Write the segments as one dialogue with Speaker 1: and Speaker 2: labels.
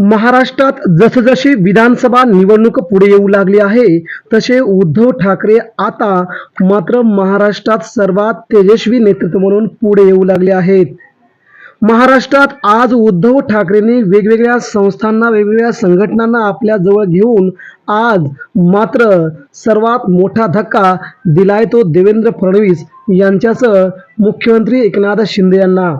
Speaker 1: महाराष्ट्रात जसजशी विधानसभा निवडणूक पुढे येऊ लागली आहे तसे उद्धव ठाकरे आता मात्र महाराष्ट्रात सर्वात तेजस्वी नेतृत्व म्हणून पुढे येऊ लागले आहेत. महाराष्ट्रात आज उद्धव ठाकरेंनी वेगवेगळ्या संस्थांना वेगवेगळ्या संघटनांना आपल्या जवळ घेऊन आज मात्र सर्वात मोठा धक्का दिलाय तो देवेंद्र फडणवीस यांच्यासह मुख्यमंत्री एकनाथ शिंदे यांना.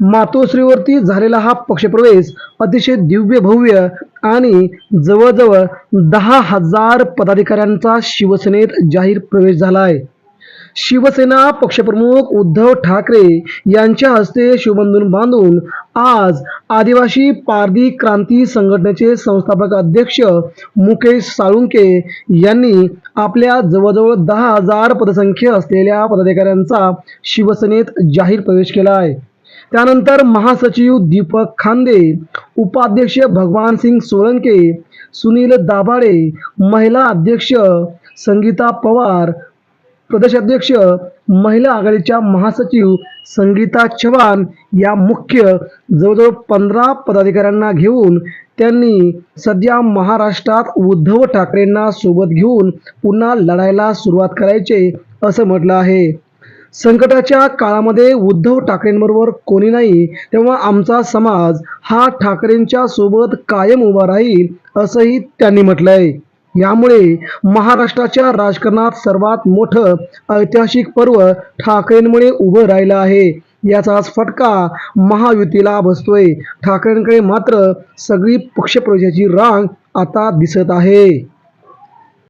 Speaker 1: मातोश्रीवरती झालेला हा पक्षप्रवेश अतिशय दिव्य भव्य आणि जवळजवळ दहा हजार पदाधिकाऱ्यांचा शिवसेनेत जाहीर प्रवेश झाला आहे शिवसेना पक्षप्रमुख उद्धव ठाकरे यांच्या हस्ते शिवबंधून बांधून आज आदिवासी पारधी क्रांती संघटनेचे संस्थापक अध्यक्ष मुकेश साळुंके यांनी आपल्या जवळजवळ दहा हजार पदसंख्य असलेल्या पदाधिकाऱ्यांचा शिवसेनेत जाहीर प्रवेश केला आहे त्यानंतर महासचिव दीपक खांदे उपाध्यक्ष भगवान सिंग सोळंके सुनील दाभाडे महिला अध्यक्ष संगीता पवार प्रदेशाध्यक्ष महिला आघाडीच्या महासचिव संगीता चव्हाण या मुख्य जवळजवळ पंधरा पदाधिकाऱ्यांना घेऊन त्यांनी सध्या महाराष्ट्रात उद्धव ठाकरेंना सोबत घेऊन पुन्हा लढायला सुरुवात करायचे असं म्हटलं आहे. संकटाच्या काळामध्ये उद्धव ठाकरेंबरोबर कोणी नाही तेव्हा आमचा समाज हा ठाकरेंच्या सोबत कायम उभा राहील असंही त्यांनी म्हटलंय. यामुळे महाराष्ट्राच्या राजकारणात सर्वात मोठं ऐतिहासिक पर्व ठाकरेंमुळे उभं राहिलं आहे. याचाच फटका महायुतीला बसतोय. ठाकरेंकडे मात्र सगळी पक्षप्रवेशाची रांग आता दिसत आहे.